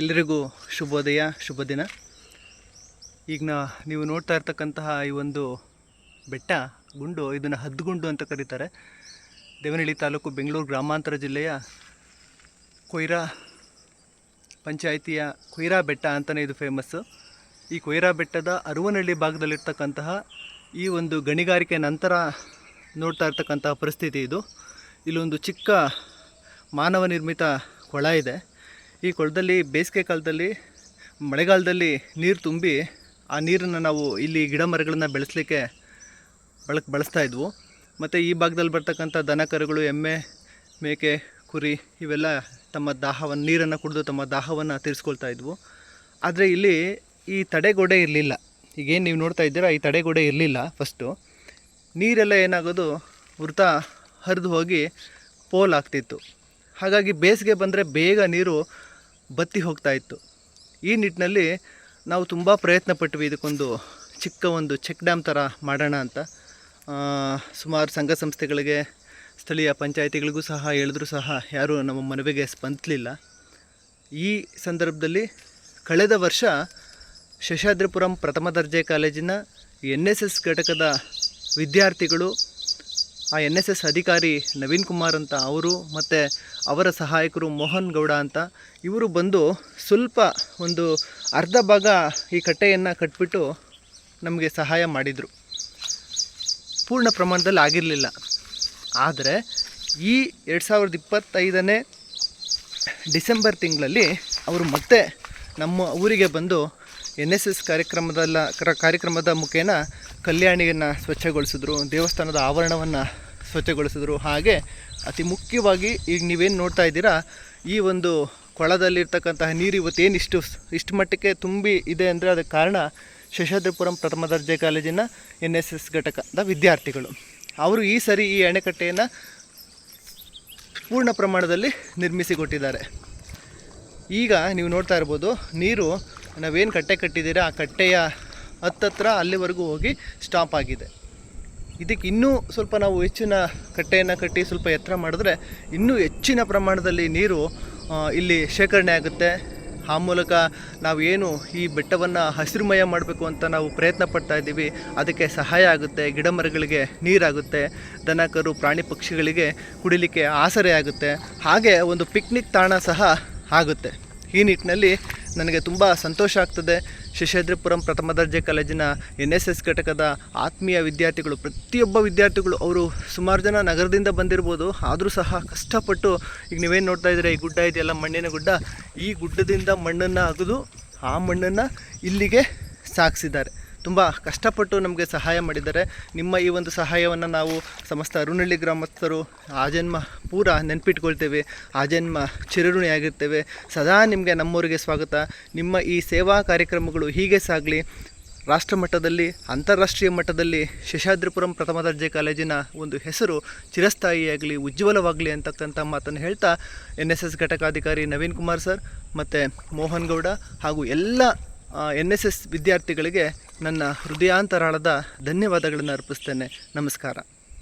ಎಲ್ಲರಿಗೂ ಶುಭೋದಯ, ಶುಭ ದಿನ. ಈಗ ನೀವು ನೋಡ್ತಾ ಇರ್ತಕ್ಕಂತಹ ಈ ಒಂದು ಬೆಟ್ಟ, ಗುಂಡು, ಇದನ್ನು ಹದ್ದುಗುಂಡು ಅಂತ ಕರೀತಾರೆ. ದೇವನಹಳ್ಳಿ ತಾಲೂಕು ಬೆಂಗಳೂರು ಗ್ರಾಮಾಂತರ ಜಿಲ್ಲೆಯ ಕೊಯ್ರಾ ಪಂಚಾಯಿತಿಯ ಕೊಯ್ರಾ ಬೆಟ್ಟ ಅಂತಲೇ ಇದು ಫೇಮಸ್ಸು ಈ ಕೊಯ್ರಾ ಬೆಟ್ಟದ ಅರುವನಹಳ್ಳಿ ಭಾಗದಲ್ಲಿರ್ತಕ್ಕಂತಹ ಈ ಒಂದು ಗಣಿಗಾರಿಕೆ ನಂತರ ನೋಡ್ತಾ ಇರ್ತಕ್ಕಂತಹ ಪರಿಸ್ಥಿತಿ ಇದು. ಇಲ್ಲೊಂದು ಚಿಕ್ಕ ಮಾನವ ನಿರ್ಮಿತ ಕೊಳ ಇದೆ. ಈ ಕೊಳದಲ್ಲಿ ಬೇಸಿಗೆ ಕಾಲದಲ್ಲಿ, ಮಳೆಗಾಲದಲ್ಲಿ ನೀರು ತುಂಬಿ ಆ ನೀರನ್ನು ನಾವು ಇಲ್ಲಿ ಗಿಡ ಮರಗಳನ್ನು ಬೆಳೆಸಲಿಕ್ಕೆ ಬಳಕ್, ಬಳಸ್ತಾ ಇದ್ವು. ಮತ್ತು ಈ ಭಾಗದಲ್ಲಿ ಬರ್ತಕ್ಕಂಥ ದನ ಕರುಗಳು, ಎಮ್ಮೆ, ಮೇಕೆ, ಕುರಿ ಇವೆಲ್ಲ ತಮ್ಮ ದಾಹವನ್ನು ನೀರನ್ನು ಕುಡಿದು ತಮ್ಮ ದಾಹವನ್ನು ತೀರಿಸ್ಕೊಳ್ತಾ ಇದ್ವು. ಆದರೆ ಇಲ್ಲಿ ಈ ತಡೆಗೋಡೆ ಇರಲಿಲ್ಲ. ಈಗೇನು ನೀವು ನೋಡ್ತಾ ಇದ್ದೀರಾ, ಈ ತಡೆಗೋಡೆ ಇರಲಿಲ್ಲ ಫಸ್ಟು ನೀರೆಲ್ಲ ಏನಾಗೋದು, ವೃತ ಹರಿದು ಹೋಗಿ ಪೋಲ್ ಆಗ್ತಿತ್ತು. ಹಾಗಾಗಿ ಬೇಸಿಗೆ ಬಂದರೆ ಬೇಗ ನೀರು ಬತ್ತಿ ಹೋಗ್ತಾ ಇತ್ತು. ಈ ನಿಟ್ಟಿನಲ್ಲಿ ನಾವು ತುಂಬ ಪ್ರಯತ್ನ ಪಟ್ವಿ ಇದಕ್ಕೊಂದು ಚಿಕ್ಕ ಒಂದು ಚೆಕ್ ಡ್ಯಾಮ್ ಥರ ಮಾಡೋಣ ಅಂತ. ಸುಮಾರು ಸಂಘ ಸಂಸ್ಥೆಗಳಿಗೆ, ಸ್ಥಳೀಯ ಪಂಚಾಯಿತಿಗಳಿಗೂ ಸಹ, ಹೇಳಿದ್ರು ಸಹ ಯಾರೂ ನಮ್ಮ ಮನವಿಗೆ ಸ್ಪಂದಿಸಲಿಲ್ಲ ಈ ಸಂದರ್ಭದಲ್ಲಿ ಕಳೆದ ವರ್ಷ ಶೇಷಾದ್ರಿಪುರಂ ಪ್ರಥಮ ದರ್ಜೆ ಕಾಲೇಜಿನ ಎನ್ ಎಸ್ ಎಸ್ ಘಟಕದ ವಿದ್ಯಾರ್ಥಿಗಳು ಆ ಎನ್ ಎಸ್ ಎಸ್ ಅಧಿಕಾರಿ ನವೀನ್ ಕುಮಾರ್ ಅಂತ ಅವರು ಮತ್ತು ಅವರ ಸಹಾಯಕರು ಮೋಹನ್ ಗೌಡ ಅಂತ ಇವರು ಬಂದು ಸ್ವಲ್ಪ ಒಂದು ಅರ್ಧ ಭಾಗ ಈ ಕಟ್ಟೆಯನ್ನು ಕಟ್ಬಿಟ್ಟು ನಮಗೆ ಸಹಾಯ ಮಾಡಿದರು. ಪೂರ್ಣ ಪ್ರಮಾಣದಲ್ಲಿ ಆಗಿರಲಿಲ್ಲ. ಆದರೆ ಈ ಎರಡು ಸಾವಿರದ ಇಪ್ಪತ್ತೈದನೇ ಡಿಸೆಂಬರ್ ತಿಂಗಳಲ್ಲಿ ಅವರು ಮತ್ತೆ ನಮ್ಮ ಊರಿಗೆ ಬಂದು ಎನ್ ಎಸ್ ಎಸ್ ಕಾರ್ಯಕ್ರಮದಲ್ಲ, ಕರ- ಕಾರ್ಯಕ್ರಮದ ಮುಖೇನ ಕಲ್ಯಾಣಿಯನ್ನು ಸ್ವಚ್ಛಗೊಳಿಸಿದ್ರು, ದೇವಸ್ಥಾನದ ಆವರಣವನ್ನು ಸ್ವಚ್ಛಗೊಳಿಸಿದ್ರು. ಹಾಗೆ ಅತಿ ಮುಖ್ಯವಾಗಿ ಈಗ ನೀವೇನು ನೋಡ್ತಾ ಇದ್ದೀರಾ, ಈ ಒಂದು ಕೊಳದಲ್ಲಿರ್ತಕ್ಕಂತಹ ನೀರು ಇವತ್ತೇನು ಇಷ್ಟು ಇಷ್ಟು ಮಟ್ಟಕ್ಕೆ ತುಂಬಿ ಇದೆ ಅಂದರೆ ಅದಕ್ಕೆ ಕಾರಣ ಶೇಷಾದ್ರಿಪುರಂ ಪ್ರಥಮ ದರ್ಜೆ ಕಾಲೇಜಿನ ಎನ್ ಎಸ್ ಎಸ್ ಘಟಕದ ವಿದ್ಯಾರ್ಥಿಗಳು. ಅವರು ಈ ಸರಿ ಈ ಅಣೆಕಟ್ಟೆಯನ್ನು ಪೂರ್ಣ ಪ್ರಮಾಣದಲ್ಲಿ ನಿರ್ಮಿಸಿಕೊಟ್ಟಿದ್ದಾರೆ. ಈಗ ನೀವು ನೋಡ್ತಾ ಇರ್ಬೋದು, ನೀರು ನಾವೇನು ಕಟ್ಟೆ ಕಟ್ಟಿದ್ದೀರ? ಆ ಕಟ್ಟೆಯ ಹತ್ತತ್ರ ಅಲ್ಲಿವರೆಗೂ ಹೋಗಿ ಸ್ಟಾಪ್ ಆಗಿದೆ. ಇದಕ್ಕೆ ಇನ್ನೂ ಸ್ವಲ್ಪ ನಾವು ಹೆಚ್ಚಿನ ಕಟ್ಟೆಯನ್ನು ಕಟ್ಟಿ ಸ್ವಲ್ಪ ಎತ್ತರ ಮಾಡಿದ್ರೆ ಇನ್ನೂ ಹೆಚ್ಚಿನ ಪ್ರಮಾಣದಲ್ಲಿ ನೀರು ಇಲ್ಲಿ ಶೇಖರಣೆ ಆಗುತ್ತೆ. ಆ ಮೂಲಕ ನಾವು ಏನು ಈ ಬೆಟ್ಟವನ್ನು ಹಸಿರುಮಯ ಮಾಡಬೇಕು ಅಂತ ನಾವು ಪ್ರಯತ್ನ ಪಡ್ತಾ ಇದ್ದೀವಿ. ಅದಕ್ಕೆ ಸಹಾಯ ಆಗುತ್ತೆ, ಗಿಡ ಮರಗಳಿಗೆ ನೀರಾಗುತ್ತೆ ದನ, ಕರು, ಪ್ರಾಣಿ ಪಕ್ಷಿಗಳಿಗೆ ಕುಡಿಲಿಕ್ಕೆ ಆಸರೆ ಆಗುತ್ತೆ. ಹಾಗೆ ಒಂದು ಪಿಕ್ನಿಕ್ ತಾಣ ಸಹ ಆಗುತ್ತೆ. ಈ ನಿಟ್ಟಿನಲ್ಲಿ ನನಗೆ ತುಂಬ ಸಂತೋಷ ಆಗ್ತದೆ. ಶೇಷಾದ್ರಿಪುರಂ ಪ್ರಥಮ ದರ್ಜೆ ಕಾಲೇಜಿನ ಎನ್ ಎಸ್ ಎಸ್ ಘಟಕದ ಆತ್ಮೀಯ ವಿದ್ಯಾರ್ಥಿಗಳು, ಪ್ರತಿಯೊಬ್ಬ ವಿದ್ಯಾರ್ಥಿಗಳು ಅವರು ಸುಮಾರು ಜನ ನಗರದಿಂದ ಬಂದಿರ್ಬೋದು. ಆದರೂ ಸಹ ಕಷ್ಟಪಟ್ಟು ಈಗ ನೀವೇನು ನೋಡ್ತಾ ಇದ್ದೀರಾ, ಈ ಗುಡ್ಡ ಇದೆಯಲ್ಲ, ಮಣ್ಣಿನ ಗುಡ್ಡ. ಈ ಗುಡ್ಡದಿಂದ ಮಣ್ಣನ್ನು ಅಗೆದು ಆ ಮಣ್ಣನ್ನು ಇಲ್ಲಿಗೆ ಸಾಗಿಸಿದ್ದಾರೆ ತುಂಬ ಕಷ್ಟಪಟ್ಟು ನಮಗೆ ಸಹಾಯ ಮಾಡಿದ್ದಾರೆ. ನಿಮ್ಮ ಈ ಒಂದು ಸಹಾಯವನ್ನು ನಾವು ಸಮಸ್ತ ಅರುಣಳ್ಳಿ ಗ್ರಾಮಸ್ಥರು ಆ ಜನ್ಮ ಪೂರ ನೆನ್ಪಿಟ್ಕೊಳ್ತೇವೆ. ಆ ಜನ್ಮ ಚಿರಋಣಿಯಾಗಿರ್ತೇವೆ. ಸದಾ ನಿಮಗೆ ನಮ್ಮೂರಿಗೆ ಸ್ವಾಗತ. ನಿಮ್ಮ ಈ ಸೇವಾ ಕಾರ್ಯಕ್ರಮಗಳು ಹೀಗೆ ಸಾಗಲಿ. ರಾಷ್ಟ್ರ ಮಟ್ಟದಲ್ಲಿ, ಅಂತಾರಾಷ್ಟ್ರೀಯ ಮಟ್ಟದಲ್ಲಿ ಶೇಷಾದ್ರಿಪುರಂ ಪ್ರಥಮ ದರ್ಜೆ ಕಾಲೇಜಿನ ಒಂದು ಹೆಸರು ಚಿರಸ್ಥಾಯಿಯಾಗಲಿ, ಉಜ್ವಲವಾಗಲಿ ಅಂತಕ್ಕಂಥ ಮಾತನ್ನು ಹೇಳ್ತಾ ಎನ್ ಎಸ್ ಎಸ್ ಘಟಕಾಧಿಕಾರಿ ನವೀನ್ ಕುಮಾರ್ ಸರ್, ಮತ್ತು ಮೋಹನ್ ಗೌಡ ಹಾಗೂ ಎಲ್ಲ ಎನ್ ಎಸ್ ಎಸ್ ವಿದ್ಯಾರ್ಥಿಗಳಿಗೆ ನನ್ನ ಹೃದಯಾಂತರಾಳದ ಧನ್ಯವಾದಗಳನ್ನು ಅರ್ಪಿಸ್ತೇನೆ. ನಮಸ್ಕಾರ.